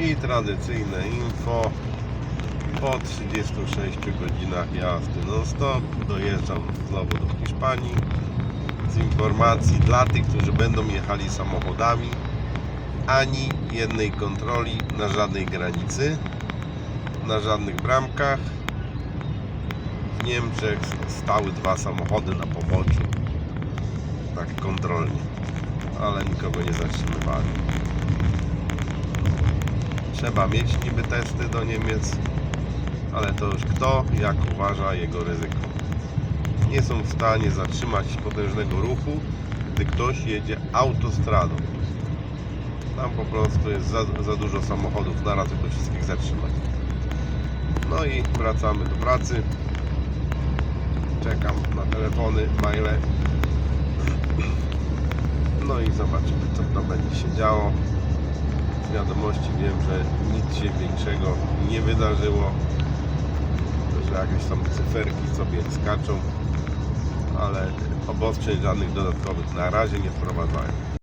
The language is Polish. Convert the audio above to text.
I tradycyjne info. Po 36 godzinach jazdy non stop dojeżdżam znowu do Hiszpanii z informacji dla tych, którzy będą jechali samochodami ani jednej kontroli na żadnej granicy, na żadnych bramkach. W Niemczech stały dwa samochody na poboczu, tak kontrolnie, ale nikogo nie zatrzymywali. Trzeba mieć niby testy do Niemiec, ale to już kto jak uważa jego ryzyko. Nie są w stanie zatrzymać potężnego ruchu, gdy ktoś jedzie autostradą. Tam po prostu jest za, za dużo samochodów naraz, żeby wszystkich zatrzymać. No i wracamy do pracy. Czekam na telefony, maile. No i zobaczymy, co tam będzie się działo. Wiadomości wiem, że nic się większego nie wydarzyło. Że jakieś tam cyferki sobie skaczą, ale obostrzeń żadnych dodatkowych na razie nie wprowadzają.